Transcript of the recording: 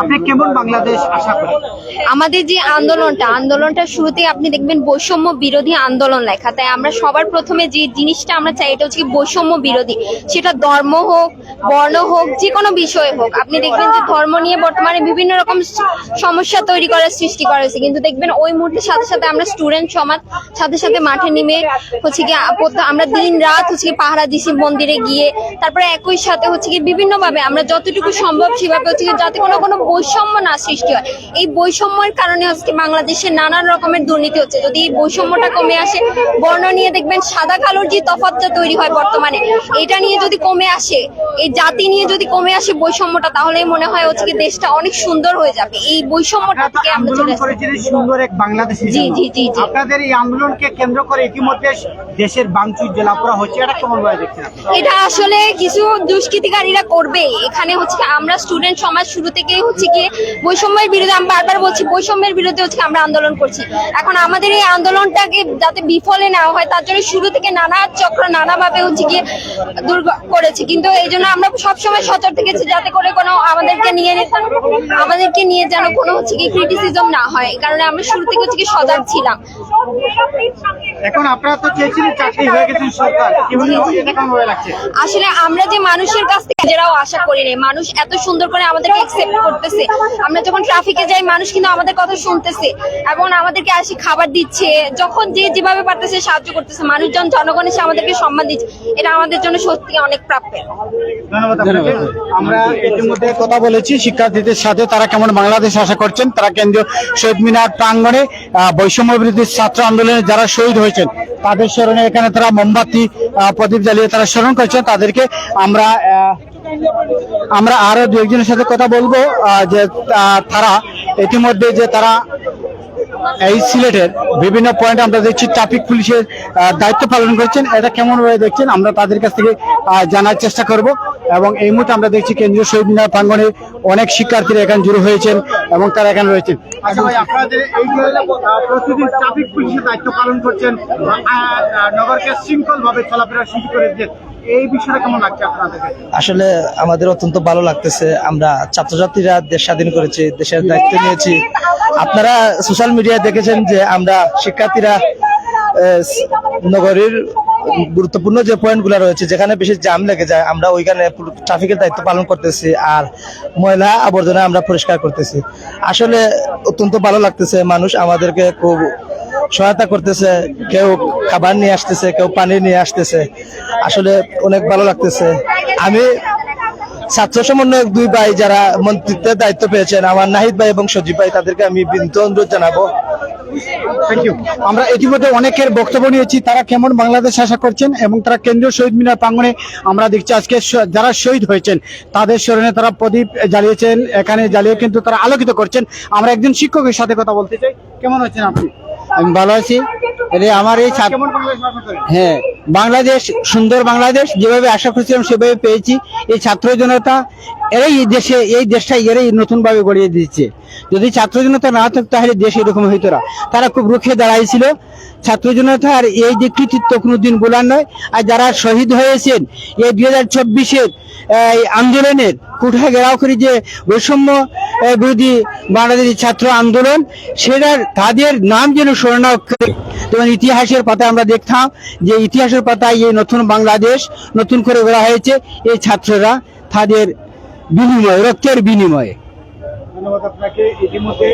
আপনি কেমন বাংলাদেশ আশা করেন? আমাদের যে আন্দোলনটা আন্দোলনটা শুরুতেই আপনি দেখবেন বৈষম্য বিরোধী আন্দোলন লেখা। তাই আমরা সবার প্রথমে যে জিনিসটা আমরা চাই, এটা হচ্ছে বৈষম্য বিরোধী। সেটা ধর্ম হোক, বর্ণ হোক, যে কোনো বিষয় হোক। আপনি দেখবেন যে ধর্ম নিয়ে বর্তমানে বিভিন্ন রকম সমস্যা তৈরি করার সৃষ্টি করা হয়েছে। কিন্তু দেখবেন ওই মুহূর্তের সাথে সাথে আমরা স্টুডেন্ট সমাজ, সাথে সাথে মাঠে নেমে হচ্ছে কি আমরা দিন রাত হচ্ছে কি পাহারা দিছি মন্দিরে গিয়ে, তারপরে একই সাথে হচ্ছে কি বিভিন্নভাবে আমরা যতটুকু সম্ভব সেভাবে হচ্ছে কি যাতে কোনো কোনো বৈষম্য না সৃষ্টি হয়। এই বৈষম্যের কারণে আজকে বাংলাদেশে নানান রকমের দুর্নীতি হচ্ছে। যদি এই বৈষম্যটা কমে আসে বর্ণ নিয়ে দেখবেন সাদা কালোর যে তফাতটা তৈরি হয় বর্তমানে এটা নিয়ে যদি কমে আসে এই জাতি নিয়ে যদি কমে আসে বৈষম্যটা তাহলে মনে হয় হচ্ছে কি দেশটা অনেক সুন্দর হয়ে যাবে। এই বৈষম্যটা থেকে আমরা চলে সুন্দর এক বাংলাদেশ জি, জি, জি। আপনাদের এই আন্দোলনকে কেন্দ্র করে ইতিমধ্যে দেশের বাংচুর জেলাপুরা হচ্ছে। এটা কেমন ভাবে দেখছেন এটা আসলে কিছু দুষ্কৃতিকারীরা করবে। এখানে হচ্ছে আমরা স্টুডেন্ট সমাজ শুরু থেকে হচ্ছে কি বৈষম্যের বিরুদ্ধে আমি বারবার বলছি বৈষম্যের বিরুদ্ধে হচ্ছে আমরা আন্দোলন করছি। এখন আমাদের এই আন্দোলনটাকে যাতে বিফলে নেওয়া হয় তার জন্য শুরু থেকে নানা চক্র নানা ভাবে হচ্ছে কি দুর্গ করেছে। কিন্তু এই জন্য আমরা সবসময় সতর্ক থেকেছি যাতে করে কোনো আমাদেরকে নিয়ে আমাদেরকে নিয়ে যেন কোনো হচ্ছে কি ক্রিটিসিজম না হয়। কারণে আমরা শুরু থেকে হচ্ছে কি সজাগ ছিলাম। এখন আপনারা তো চেয়েছিলেন চাকরি হয়ে গেছেন সরকার। আসলে আমরা যে মানুষের কাছ থেকে যেটাও আশা করি নাই মানুষ এত সুন্দর করে আমাদেরকে করতেছে। আমরা যখন ট্রাফিকে যাই, মানুষ কিন্তু আমাদের কথা শুনতেছে এবং আমাদেরকে আসি খাবার দিচ্ছে। যখন যে যেভাবে পারতেছে সাহায্য করতেছে। মানুষজন, জনগণ এসে আমাদেরকে সম্মান দিচ্ছে। এটা আমাদের জন্য সত্যি অনেক আপনাকে। আমরা ইতিমধ্যে কথা বলেছি। শিক্ষার্থীদের সাথে তারা কেমন বাংলাদেশ আশা করছেন, তারা কেন্দ্রীয় শহীদ মিনার প্রাঙ্গণে বৈষম্য বিরোধী ছাত্র আন্দোলনে যারা শহীদ হয়েছেন, তাদের স্মরণে এখানে তারা মোমবাতি প্রদীপ জ্বালিয়ে তারা স্মরণ করছেন। তাদেরকে আমরা আমরা আরও দু একজনের সাথে কথা বলব যে তারা ইতিমধ্যে যে তারা এই সিলেটের বিভিন্ন পয়েন্ট আমরা দেখছি, ট্রাফিক পুলিশের দায়িত্ব পালন করছেন। এটা কেমন ভাবে দেখছেন, আমরা তাদের কাছ থেকে জানার চেষ্টা করব। এবং এই মুহূর্তে আমরা দেখছি কেন্দ্রীয় শহীদ মিনার প্রাঙ্গণে অনেক শিক্ষার্থীরা এখানে জড়ো হয়েছেন এবং তারা এখানে রয়েছেন। আচ্ছা দায়িত্ব পালন করছেন নগরকে শৃঙ্খল ভাবে চলাফেরা শুরু আসলে আমাদের অত্যন্ত ভালো লাগতেছে। আমরা ছাত্রছাত্রীরা দেশ স্বাধীন করেছি, দেশের দায়িত্ব নিয়েছি। আপনারা সোশ্যাল মিডিয়ায় দেখেছেন যে আমরা শিক্ষার্থীরা নগরীর গুরুত্বপূর্ণ যে পয়েন্টগুলো রয়েছে, যেখানে বেশি জাম লেগে যায়, আমরা ওইখানে ট্রাফিকের দায়িত্ব পালন করতেছি আর ময়লা আবর্জনা আমরা পরিষ্কার করতেছি। আসলে অত্যন্ত ভালো লাগতেছে। মানুষ আমাদেরকে খুব সহায়তা করতেছে, কেউ খাবার নিয়ে আসতেছে, কেউ পানি নিয়ে আসতেছে। আসলে অনেক ভালো লাগতেছে। আমি ছাত্র সমন্বয়ক দুই ভাই যারা মন্ত্রিত্বের দায়িত্ব পেয়েছেন, আমার নাহিদ ভাই এবং সজীব ভাই, তাদেরকে আমি বিনীত অনুরোধ জানাব। আমরা ইতিমধ্যে অনেকের বক্তব্য নিয়েছি, তারা কেমন বাংলাদেশ আশা করছেন এবং তারা কেন্দ্রীয় শহীদ মিনার প্রাঙ্গণে আমরা দেখছি আজকে যারা শহীদ হয়েছেন, তাদের স্মরণে তারা প্রদীপ জ্বালিয়েছেন, এখানে জ্বালিয়ে কিন্তু তারা আলোকিত করছেন। আমরা একজন শিক্ষকের সাথে কথা বলতে চাই। কেমন আছেন আপনি? আমি ভালো আছি। আমার এই হ্যাঁ বাংলাদেশ সুন্দর বাংলাদেশ যেভাবে আশা করছিলাম সেভাবে পেয়েছি। এই ছাত্র জনতা এরাই এই দেশে, এই দেশটা এরাই নতুন ভাবে গড়িয়ে দিচ্ছে যদি ছাত্র জনতা না থাকতো তাহলে দেশ এরকম হইতো না। তারা খুব রুখে দাঁড়াইছিল। ছাত্র আর এই যে কৃতিত্ব কোনোদিন বলার নয়। আর যারা শহীদ হয়েছেন, এই দুই হাজার চব্বিশের আন্দোলনের কুঠা ঘেরাও করে যে বৈষম্য বিরোধী বাংলাদেশি ছাত্র আন্দোলন সেটার তাদের নাম যেন স্মরণাক্ষরে যেমন ইতিহাসের পাতায় আমরা দেখতাম যে ইতিহাসের পাতায় এই নতুন বাংলাদেশ নতুন করে গড়া হয়েছে। এই ছাত্ররা তাদের বিনিময়ে রক্তের বিনিময়ে। ধন্যবাদ আপনাকে। ইতিমধ্যে